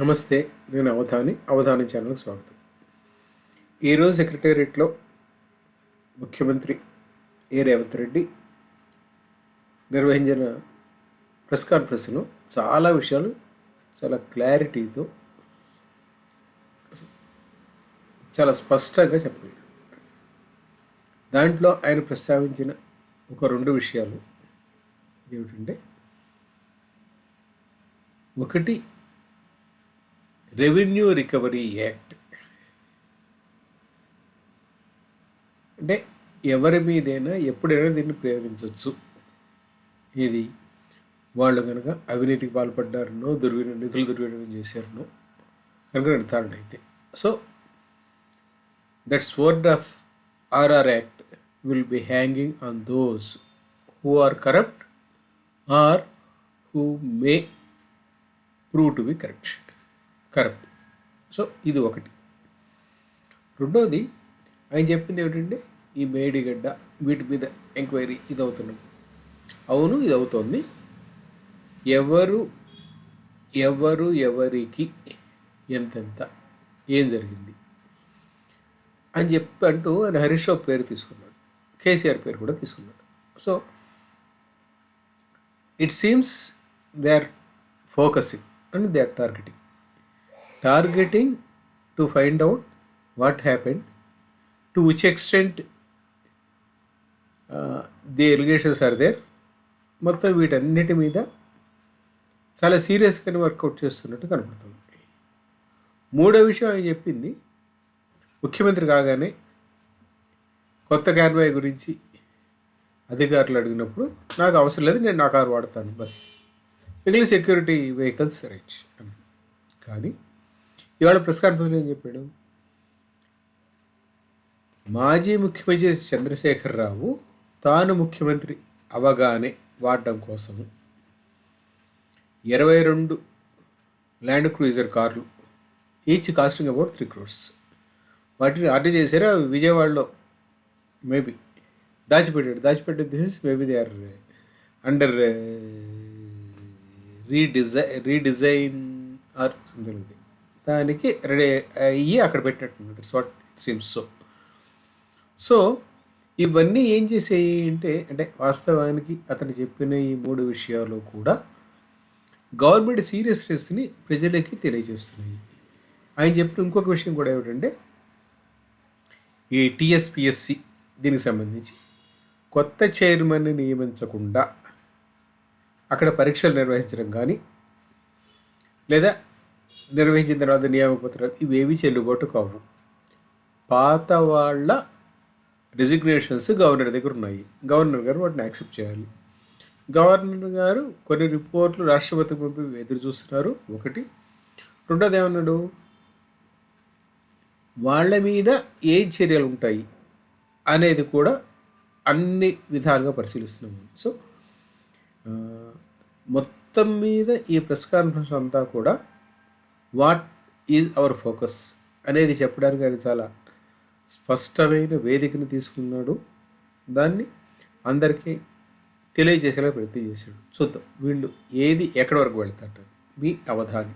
నమస్తే నేను అవధాని అవధాని ఛానల్కి స్వాగతం. ఈరోజు సెక్రటేరియట్లో ముఖ్యమంత్రి ఏ రేవంత్ రెడ్డి నిర్వహించిన ప్రెస్ కాన్ఫరెన్స్లో చాలా విషయాలు చాలా క్లారిటీతో చాలా స్పష్టంగా చెప్పగలిగారు దాంట్లో ఆయన ప్రస్తావించిన ఒక రెండు విషయాలు ఏమిటంటే ఒకటి రెవెన్యూ రికవరీ యాక్ట్ అంటే ఎవరి మీదైనా ఎప్పుడైనా దీన్ని ప్రయోగించవచ్చు. ఇది వాళ్ళు కనుక అవినీతికి పాల్పడ్డారనో దుర్వినియోగం నిధులు దుర్వినియోగం చేశారనో కనుక నిర్ధారణ అయితే. So that sword of RR act will be hanging on those who are corrupt or who may prove to be correct corrupt. So ఇది ఒకటి. రెండోది ఆయన చెప్పింది ఏమిటంటే ఈ మేడిగడ్డ వీటి మీద ఎంక్వైరీ ఇది అవుతున్నాం అవును ఇది అవుతోంది ఎవరు ఎవరు ఎవరికి ఎంతెంత ఏం జరిగింది? అని చెప్పి అంటూ ఆయన హరీష్ రావు పేరు తీసుకున్నాడు. కేసీఆర్ పేరు కూడా తీసుకున్నాడు. So it seems they are focusing and they are targeting targeting to find out what happened, to which extent the allegations are there మొత్తం వీటన్నిటి మీద చాలా సీరియస్గానే వర్కౌట్ చేస్తున్నట్టు కనపడుతుంది మూడో విషయం ఆయన చెప్పింది ముఖ్యమంత్రి కాగానే కొత్త కాన్వాయ్ గురించి అధికారులు అడిగినప్పుడు నాకు అవసరం లేదు నేను నా కారు వాడతాను బస్. మిగిలిన సెక్యూరిటీ వెహికల్స్ రైట్. కానీ ఇవాళ ప్రెస్ కాన్ఫరెన్స్ ఏం చెప్పాడు? మాజీ ముఖ్యమంత్రి చంద్రశేఖరరావు తాను ముఖ్యమంత్రి అవగానే వాడడం కోసము ఇరవై రెండు ల్యాండ్ క్రూజర్ కార్లు each costing about three crores. వాటిని ఆర్డర్ చేశారు? విజయవాడలో మేబీ. దాచిపెట్టాడు. దాచిపెట్టే this maybe they are under redesign redesign or something దానికి రెడీ అయ్యి అక్కడ పెట్టినట్టు that's what it seems so so ఇవన్నీ ఏం చేసేవి అంటే అంటే వాస్తవానికి అతను చెప్పిన ఈ మూడు విషయాలు కూడా గవర్నమెంట్ సీరియస్నెస్ని ప్రజలకి తెలియజేస్తున్నాయి. ఆయన చెప్పిన ఇంకొక విషయం కూడా ఏమిటంటే ఈ టీఎస్పిఎస్సి దీనికి సంబంధించి కొత్త చైర్మన్ని నియమించకుండా అక్కడ పరీక్షలు నిర్వహించడం కానీ లేదా నిర్వహించిన తర్వాత నియామకపత్రాలు ఇవేవి చెల్లుబాటు కావు పాత వాళ్ళ రెసిగ్నేషన్స్ గవర్నర్ దగ్గర ఉన్నాయి. గవర్నర్ గారు వాటిని యాక్సెప్ట్ చేయాలి. గవర్నర్ గారు కొన్ని రిపోర్ట్లు రాష్ట్రపతికి పంపి ఎదురు చూస్తున్నారు. ఒకటి. రెండోది ఏమన్నాడు? వాళ్ళ మీద ఏ చర్యలు ఉంటాయి అనేది కూడా అన్ని విధాలుగా పరిశీలిస్తున్నాము. సో మొత్తం మీద ఈ ప్రెస్ కాన్ఫరెన్స్ అంతా కూడా వాట్ ఈజ్ అవర్ ఫోకస్ అనేది చెప్పడానికి ఆయన చాలా స్పష్టమైన వేదికను తీసుకున్నాడు. దాన్ని అందరికీ తెలియజేసేలా ప్రయత్నం చేశాడు. చూద్దాం వీళ్ళు ఏది ఎక్కడి వరకు వెళ్తారు? మీ అవధాని.